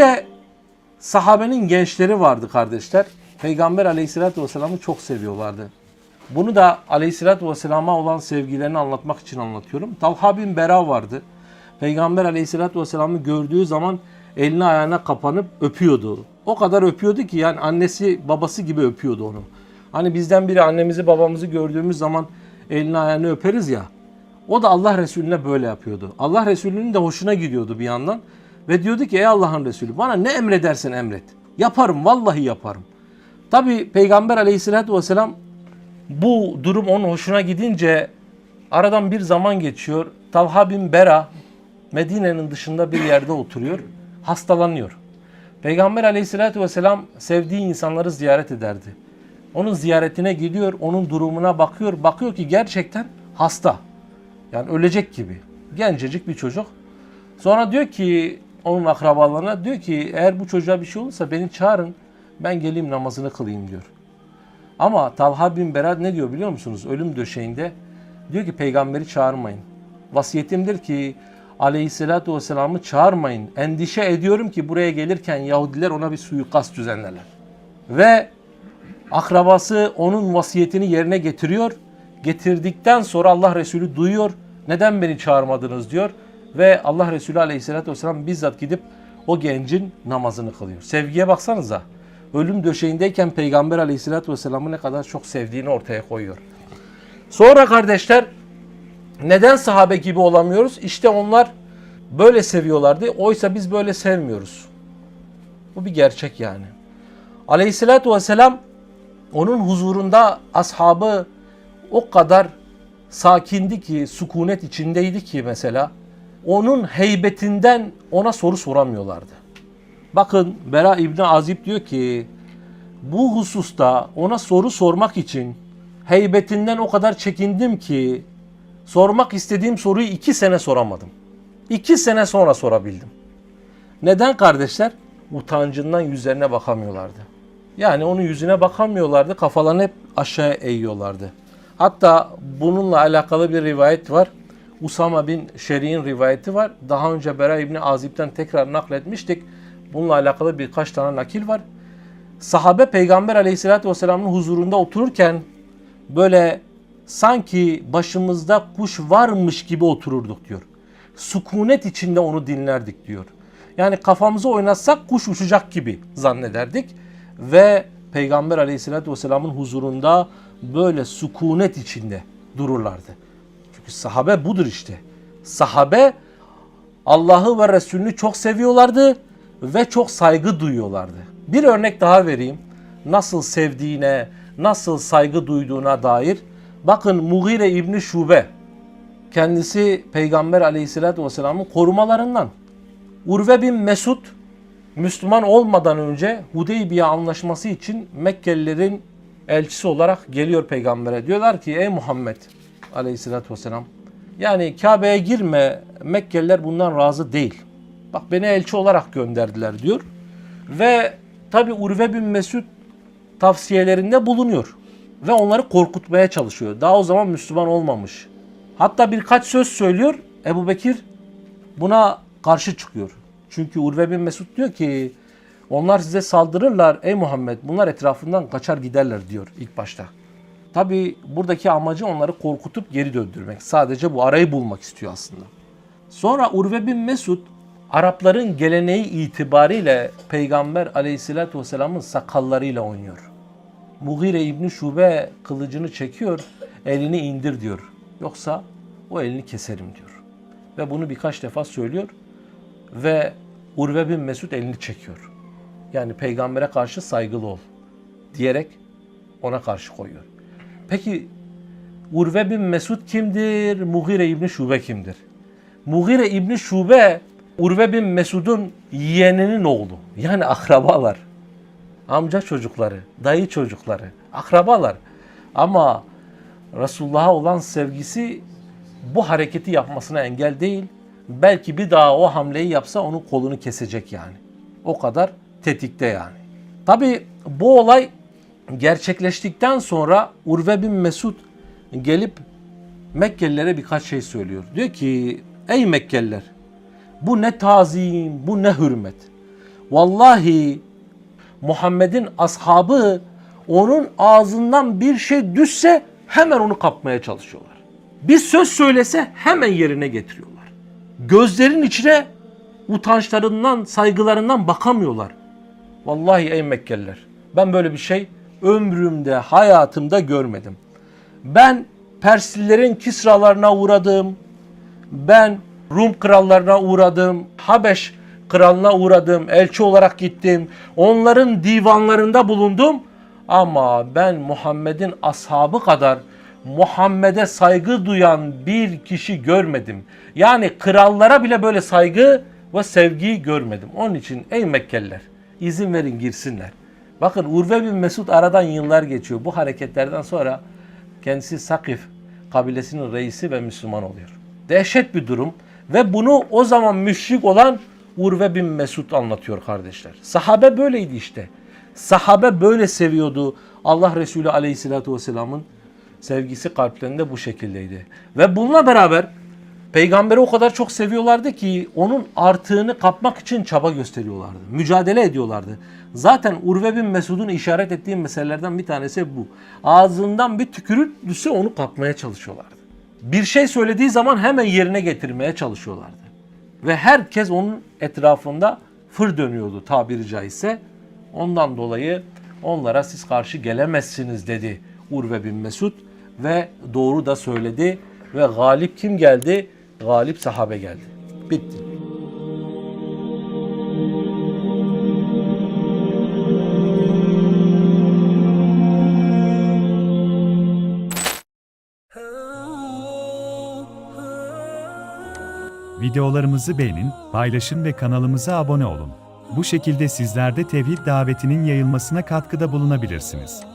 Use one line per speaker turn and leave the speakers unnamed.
de sahabenin gençleri vardı kardeşler. Peygamber aleyhissalatü vesselam'ı çok seviyorlardı. Bunu da aleyhissalatü vesselama olan sevgilerini anlatmak için anlatıyorum. Talha bin Bera vardı. Peygamber aleyhissalatü vesselam'ı gördüğü zaman eline ayağına kapanıp öpüyordu. O kadar öpüyordu ki yani annesi babası gibi öpüyordu onu. Hani bizden biri annemizi babamızı gördüğümüz zaman elini ayağını öperiz ya. O da Allah Resulüne böyle yapıyordu. Allah Resulü'nün de hoşuna gidiyordu bir yandan. Ve diyordu ki ey Allah'ın Resulü bana ne emredersen emret. Yaparım vallahi yaparım. Tabi Peygamber aleyhissalatü vesselam bu durum onun hoşuna gidince aradan bir zaman geçiyor. Talha bin Bera Medine'nin dışında bir yerde oturuyor. Hastalanıyor. Peygamber aleyhissalatü vesselam sevdiği insanları ziyaret ederdi. Onun ziyaretine gidiyor, onun durumuna bakıyor. Bakıyor ki gerçekten hasta. Yani ölecek gibi. Gencecik bir çocuk. Sonra diyor ki onun akrabalarına diyor ki eğer bu çocuğa bir şey olursa beni çağırın. Ben geleyim namazını kılayım diyor. Ama Talha bin Berat ne diyor biliyor musunuz? Ölüm döşeğinde diyor ki peygamberi çağırmayın. Vasiyetimdir ki aleyhissalatü vesselam'ı çağırmayın. Endişe ediyorum ki buraya gelirken Yahudiler ona bir suikast düzenlerler. Ve akrabası onun vasiyetini yerine getiriyor. Getirdikten sonra Allah Resulü duyuyor. Neden beni çağırmadınız diyor. Ve Allah Resulü aleyhissalatü vesselam bizzat gidip o gencin namazını kılıyor. Sevgiye baksanıza. Ölüm döşeğindeyken Peygamber aleyhissalatü vesselam'ı ne kadar çok sevdiğini ortaya koyuyor. Sonra kardeşler neden sahabe gibi olamıyoruz? İşte onlar böyle seviyorlardı. Oysa biz böyle sevmiyoruz. Bu bir gerçek yani. Aleyhissalatü vesselam onun huzurunda ashabı o kadar sakindi ki, sükunet içindeydi ki mesela onun heybetinden ona soru soramıyorlardı. Bakın Bera İbni Azib diyor ki bu hususta ona soru sormak için heybetinden o kadar çekindim ki sormak istediğim soruyu iki sene soramadım. İki sene sonra sorabildim. Neden kardeşler? Utancından yüzlerine bakamıyorlardı. Yani onun yüzüne bakamıyorlardı. Kafalarını hep aşağıya eğiyorlardı. Hatta bununla alakalı bir rivayet var. Usama bin Şeri'nin rivayeti var. Daha önce Bera İbni Azib'den tekrar nakletmiştik. Bununla alakalı birkaç tane nakil var. Sahabe Peygamber Aleyhisselatü Vesselam'ın huzurunda otururken böyle sanki başımızda kuş varmış gibi otururduk diyor. Sukunet içinde onu dinlerdik diyor. Yani kafamızı oynatsak kuş uçacak gibi zannederdik. Ve Peygamber Aleyhisselatü Vesselam'ın huzurunda böyle sukunet içinde dururlardı. Çünkü sahabe budur işte. Sahabe Allah'ı ve Resulünü çok seviyorlardı ve çok saygı duyuyorlardı. Bir örnek daha vereyim. Nasıl sevdiğine, nasıl saygı duyduğuna dair. Bakın Mughire İbni Şube kendisi Peygamber Aleyhisselatü Vesselam'ın korumalarından. Urve bin Mesud Müslüman olmadan önce Hudeybiye anlaşması için Mekkelilerin elçisi olarak geliyor peygambere. Diyorlar ki ey Muhammed Aleyhisselatü Vesselam yani Kabe'ye girme Mekkeliler bundan razı değil. Bak beni elçi olarak gönderdiler diyor. Ve tabi Urve bin Mesud tavsiyelerinde bulunuyor. Ve onları korkutmaya çalışıyor. Daha o zaman Müslüman olmamış. Hatta birkaç söz söylüyor. Ebu Bekir buna karşı çıkıyor. Çünkü Urve bin Mesud diyor ki onlar size saldırırlar ey Muhammed bunlar etrafından kaçar giderler diyor ilk başta. Tabi buradaki amacı onları korkutup geri döndürmek. Sadece bu arayı bulmak istiyor aslında. Sonra Urve bin Mesud Arapların geleneği itibariyle Peygamber aleyhissalatü vesselamın sakallarıyla oynuyor. Mughire İbni Şube kılıcını çekiyor, elini indir diyor. Yoksa o elini keserim diyor. Ve bunu birkaç defa söylüyor ve Urve bin Mesud elini çekiyor. Yani peygambere karşı saygılı ol diyerek ona karşı koyuyor. Peki Urve bin Mesud kimdir? Mughire İbni Şube kimdir? Mughire İbni Şube Urve bin Mesud'un yeğeninin oğlu. Yani akrabalar. Amca çocukları, dayı çocukları, akrabalar. Ama Resulullah'a olan sevgisi bu hareketi yapmasına engel değil. Belki bir daha o hamleyi yapsa onun kolunu kesecek yani. O kadar tetikte yani. Tabi bu olay gerçekleştikten sonra Urve bin Mesud gelip Mekkelilere birkaç şey söylüyor. Diyor ki ey Mekkeliler bu ne tazim, bu ne hürmet. Vallahi Muhammed'in ashabı onun ağzından bir şey düşse hemen onu kapmaya çalışıyorlar. Bir söz söylese hemen yerine getiriyorlar. Gözlerin içine utançlarından, saygılarından bakamıyorlar. Vallahi ey Mekkeliler ben böyle bir şey ömrümde, hayatımda görmedim. Ben Perslilerin Kisralarına uğradım. Ben Rum krallarına uğradım. Habeş kralına uğradım. Elçi olarak gittim. Onların divanlarında bulundum. Ama ben Muhammed'in ashabı kadar Muhammed'e saygı duyan bir kişi görmedim. Yani krallara bile böyle saygı ve sevgiyi görmedim. Onun için ey Mekkeliler izin verin girsinler. Bakın Urve bin Mesud aradan yıllar geçiyor. Bu hareketlerden sonra kendisi Sakif kabilesinin reisi ve Müslüman oluyor. Dehşet bir durum ve bunu o zaman müşrik olan Urve bin Mesud anlatıyor kardeşler. Sahabe böyleydi işte. Sahabe böyle seviyordu. Allah Resulü Aleyhisselatü Vesselam'ın sevgisi kalplerinde bu şekildeydi. Ve bununla beraber peygamberi o kadar çok seviyorlardı ki onun artığını kapmak için çaba gösteriyorlardı. Mücadele ediyorlardı. Zaten Urve bin Mesud'un işaret ettiği meselelerden bir tanesi bu. Ağzından bir tükürük düşse onu kapmaya çalışıyorlardı. Bir şey söylediği zaman hemen yerine getirmeye çalışıyorlardı. Ve herkes onun etrafında fır dönüyordu tabiri caizse. Ondan dolayı onlara siz karşı gelemezsiniz dedi Urve bin Mesud ve doğru da söyledi ve galip kim geldi? Galip sahabe geldi. Bitti.
Videolarımızı beğenin, paylaşın ve kanalımıza abone olun. Bu şekilde sizler de tevhid davetinin yayılmasına katkıda bulunabilirsiniz.